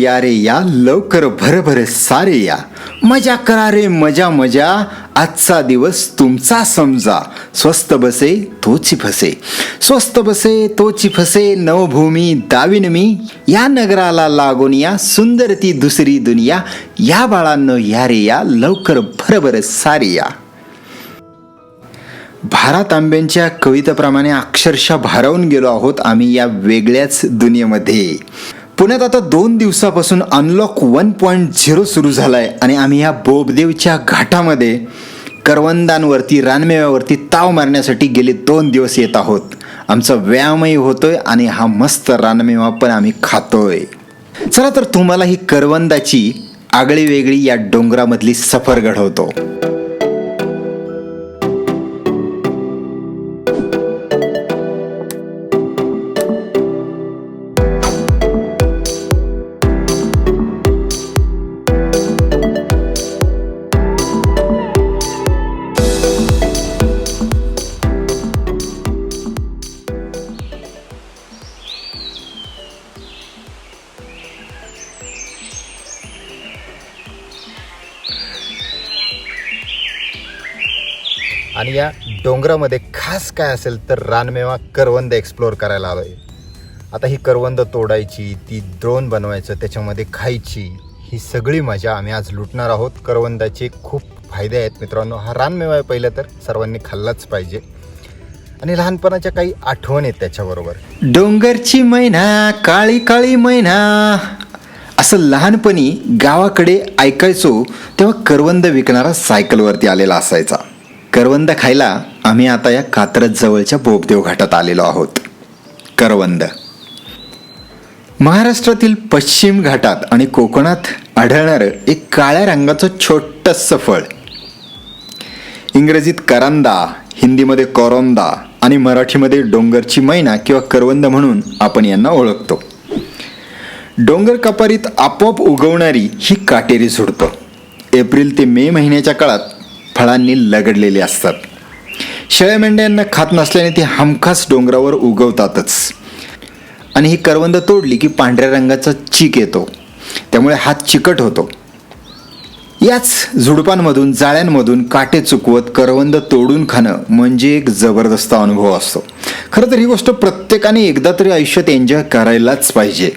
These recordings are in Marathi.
या रे या लवकर भरभर सारे या. मजा करा रे मजा मजा. आजचा दिवस तुमचा समजा. स्वस्त बसे तोची फसे. स्वस्त बसे तोची फसे नवभूमी दाविन मी. या नगराला लागून या सुंदर ती दुसरी दुनिया. या बाळांनो या रे या लवकर भरभर सारे या. भारत आंब्यांच्या कवितेप्रमाणे अक्षरशः भारावून गेलो आहोत आम्ही या वेगळ्याच दुनियेमध्ये. पुण्यात आता दोन दिवसापासून अनलॉक वन पॉईंट झिरो सुरू झालाय. आणि आम्ही या बोबदेवच्या घाटामध्ये करवंदांवरती रानमेव्यावरती ताव मारण्यासाठी गेले दोन दिवस येत आहोत. आमचा व्यायामही होतोय आणि हा मस्त रानमेवा पण आम्ही खातोय. चला तर तुम्हाला ही करवंदाची आगळी वेगळी या डोंगरामधली सफर घडवतो. आणि या डोंगरामध्ये खास काय असेल तर रानमेवा करवंद एक्सप्लोअर करायला आलोय आता ही करवंद तोडायची ती द्रोण बनवायचं त्याच्यामध्ये खायची ही सगळी मजा आम्ही आज लुटणार आहोत. करवंदाचे खूप फायदे आहेत मित्रांनो. हा रानमेवा आहे पहिलं तर सर्वांनी खाल्लाच पाहिजे. आणि लहानपणाच्या काही आठवण आहेत त्याच्याबरोबर. डोंगरची मैना काळी काळी मैना. असं लहानपणी गावाकडे ऐकायचो तेव्हा करवंद विकणारा सायकलवरती आलेला असायचा. करवंद खायला आम्ही आता या कात्रज जवळच्या बोबदेव घाटात आलेलो आहोत. करवंद. महाराष्ट्रातील पश्चिम घाटात आणि कोकणात आढळणारं एक काळ्या रंगाचं छोटंसं फळ. इंग्रजीत करंदा हिंदीमध्ये कोरोंदा आणि मराठीमध्ये डोंगरची मैना किंवा करवंद म्हणून आपण यांना ओळखतो. डोंगर कपारीत आपोआप उगवणारी ही काटेरी झुडपं. एप्रिल ते मे महिन्याच्या काळात फळांनी लगडलेली असतात. शेळ्या मेंढ्यांना खात नसल्याने ते हमखास डोंगरावर उगवतातच. आणि ही करवंद तोडली की पांढऱ्या रंगाचा चीक येतो. त्यामुळे हात चिकट होतो. याच झुडपांमधून जाळ्यांमधून काटे चुकवत करवंद तोडून खाणं म्हणजे एक जबरदस्त अनुभव असतो. खरं तर ही गोष्ट प्रत्येकाने एकदा तरी आयुष्यात एन्जॉय करायलाच पाहिजे.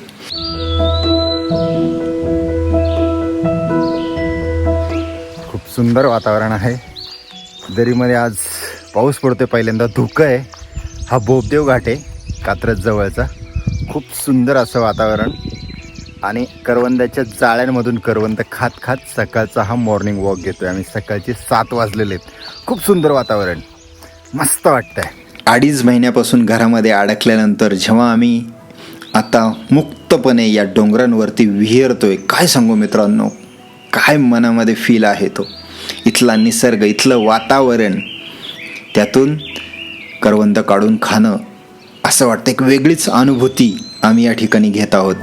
सुंदर वातावरण आहे. दरीमध्ये आज पाऊस पडतोय पहिल्यांदा. धुकं आहे. हा बोबदेव घाट आहे कात्रज जवळचा. खूप सुंदर असं वातावरण. आणि करवंदाच्या जाळ्यांमधून करवंद खात खात सकाळचा हा मॉर्निंग वॉक घेतोय आम्ही. सकाळचे सात वाजलेले आहेत. खूप सुंदर वातावरण. मस्त वाटतंय. अडीच महिन्यापासून घरामध्ये अडकल्यानंतर जेव्हा आम्ही आता मुक्तपणे या डोंगरांवरती विहरतोय काय सांगू मित्रांनो? काय मनामध्ये फील आहे तो? इथला निसर्ग इथलं वातावरण त्यातून करवंद काढून खाणं असं वाटतं. एक वेगळीच अनुभूती आम्ही या ठिकाणी घेत आहोत.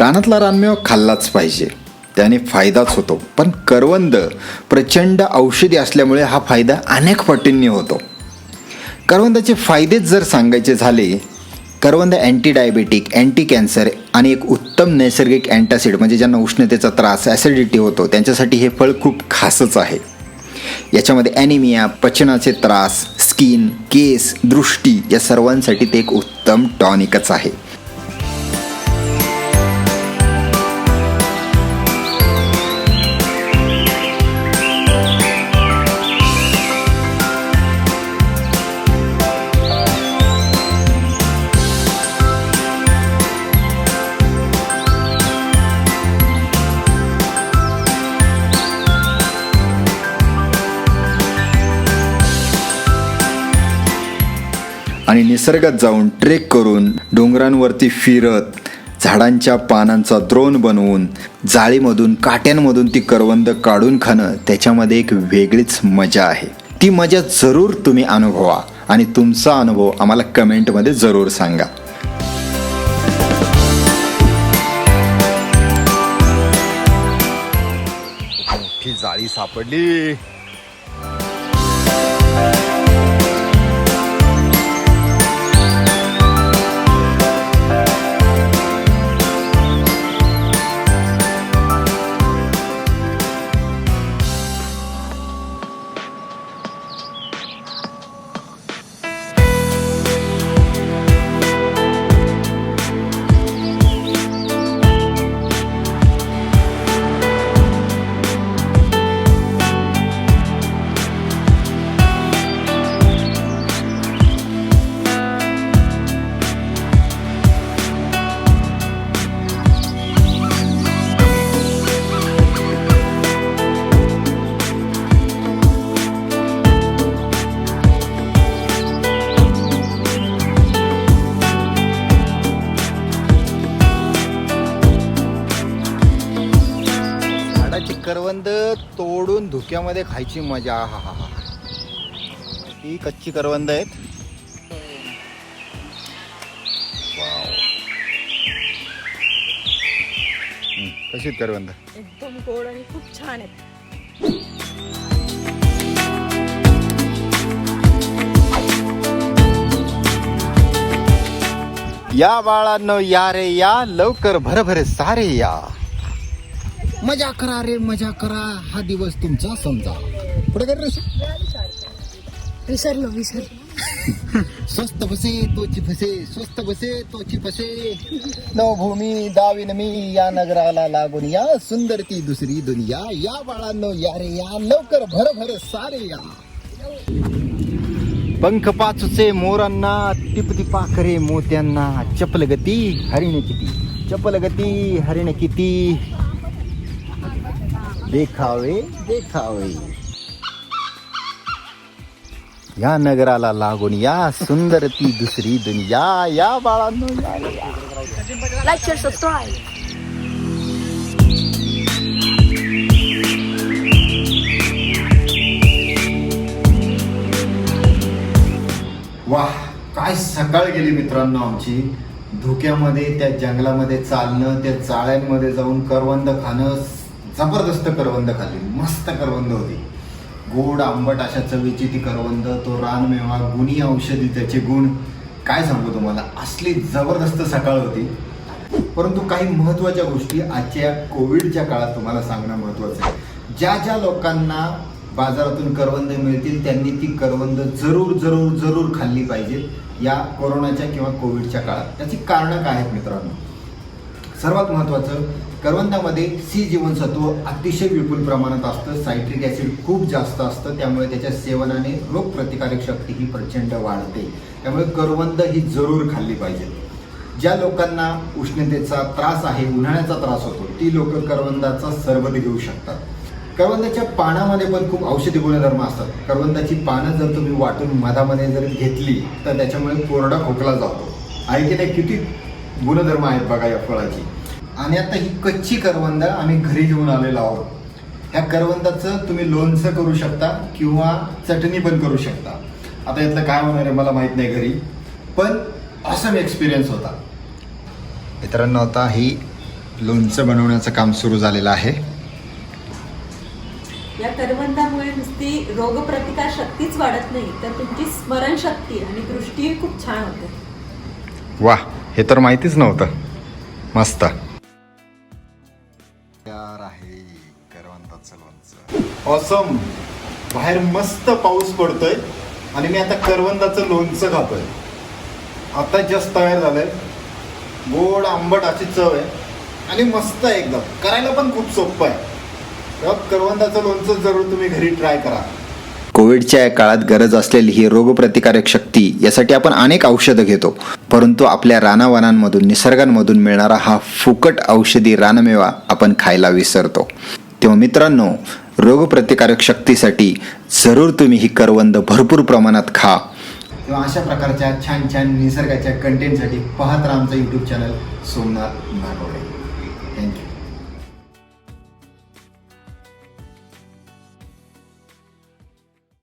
रानातला रानमेवा खाल्लाच पाहिजे. त्याने फायदाच होतो. पण करवंद प्रचंड औषधी असल्यामुळे हा फायदा अनेक पटींनी होतो. करवंदाचे फायदेच जर सांगायचे झाले करवंद अँटी डायबेटिक अँटी कॅन्सर आणि एक उत्तम नैसर्गिक अँटासिड म्हणजे ज्यांना उष्णतेचा त्रास ॲसिडिटी होतो त्यांच्यासाठी हे फळ खूप खासच आहे. याच्यामध्ये ॲनिमिया पचनाचे त्रास स्किन केस दृष्टी या सर्वांसाठी ते एक उत्तम टॉनिकच आहे. आणि निसर्गात जाऊन ट्रेक करून डोंगरांवरती फिरत झाडांच्या पानांचा द्रोण बनवून जाळीमधून काट्यांमधून ती करवंद काढून खाणं त्याच्यामध्ये एक वेगळीच मजा आहे. ती मजा जरूर तुम्ही अनुभवा आणि तुमचा अनुभव आम्हाला कमेंटमध्ये जरूर सांगा. सापडली. तोडून धुक्यामध्ये खायची मजा. हा हा हा. ही कच्ची करवंद आहेत. कशी करवंद? एकदम गोड आणि खूप छान आहेत. या बाळांनो या रे या लवकर भरभर सारे या. मजा करा रे मजा करा. हा दिवस तुमचा समजा पुढे कर. विसरलो विसरलो स्वस्त बसे तोची फसे. स्वस्त बसे तोची फसे. नवभूमी दाविन मी या नगराला लागून या. सुंदर ती दुसरी दुनिया. या बाळांनो या रे या. लवकर भर भर सारे या. पंख पाचूचे मोरांना टिपती पाखरे मोत्यांना. चपल गती हरिण किती चपल गती हरिण किती देखावे देखावे या नगराला लागून या सुंदर ती दुसरी दुनिया या बाळांनो. लाईक शेअर सबस्क्राईब वाह काय सकाळ गेली मित्रांनो आमची धुक्यामध्ये त्या जंगलामध्ये चालणं त्या चाळ्यांमध्ये जाऊन करवंद खाणं जबरदस्त करवंद खाल्ली मस्त करवंद होती. गोड आंबट अशा चवीची ती करवंद तो रानमेवा गुणी औषधी त्याचे गुण. काय सांगू तुम्हाला असली जबरदस्त सकाळ होती. परंतु काही महत्त्वाच्या गोष्टी आजच्या कोविडच्या काळात तुम्हाला सांगणं महत्त्वाचं आहे. ज्या ज्या लोकांना बाजारातून करवंद मिळतील त्यांनी ती करवंद जरूर जरूर जरूर खाल्ली पाहिजे या कोरोनाच्या किंवा कोविडच्या काळात. त्याची कारणं काय आहेत मित्रांनो? सर्वात महत्त्वाचं करवंदामध्ये सी जीवनसत्व अतिशय विपुल प्रमाणात असतं. सायट्रिक ॲसिड खूप जास्त असतं. त्यामुळे त्याच्या सेवनाने रोगप्रतिकारक शक्ती ही प्रचंड वाढते. त्यामुळे करवंद ही जरूर खाल्ली पाहिजे. ज्या लोकांना उष्णतेचा त्रास आहे उन्हाळ्याचा त्रास होतो ती लोक करवंदाचा सरबत घेऊ शकतात. करवंदाच्या पानामध्ये पण खूप औषधी गुणधर्म असतात. करवंदाची पानं जर तुम्ही वाटून मधामध्ये जर घेतली तर त्याच्यामुळे कोरडा खोकला जातो. आहे नाही किती गुणधर्म आहेत बघा या फळाची. आणि आता ही कच्ची करवंद आम्ही घरी घेऊन आलेलो आहोत. ह्या करवंदाचं तुम्ही लोणचं करू शकता किंवा चटणी पण करू शकता. आता यातलं काय होणार आहे मला माहीत नाही घरी पण असम एक्सपिरियन्स होता. मित्रांनो आता ही लोणचं बनवण्याचं काम सुरू झालेलं आहे. या करवंदामुळे नुसती रोगप्रतिकार शक्तीच वाढत नाही तर तुमची स्मरणशक्ती आणि दृष्टीही खूप छान होते. वा हे तर माहितीच नव्हतं. मस्त. ऑसम बाहेर मस्त पाऊस पडतोय आणि मी आता करवंदाचं लोणचं खातोय. आता जस्ट तयार झालंय. गोड आंबट अशी चव आहे. आणि मस्त आहे एकदम. करायला पण खूप सोपं आहे. करवंदाचं लोणचं जरूर तुम्ही घरी ट्राय करा. कोविडच्या या काळात गरज असलेली ही रोगप्रतिकारक शक्ती यासाठी आपण अनेक औषधं घेतो. परंतु आपल्या रानावनांमधून निसर्गांमधून मिळणारा हा फुकट औषधी रानमेवा आपण खायला विसरतो. तेव्हा मित्रांनो रोगप्रतिकारक शक्तीसाठी जरूर तुम्ही ही करवंद भरपूर प्रमाणात खा. किंवा अशा प्रकारच्या छान छान निसर्गाच्या कंटेंटसाठी पाहत राहा आमचं यूट्यूब चॅनल सोमनाथ नागवडे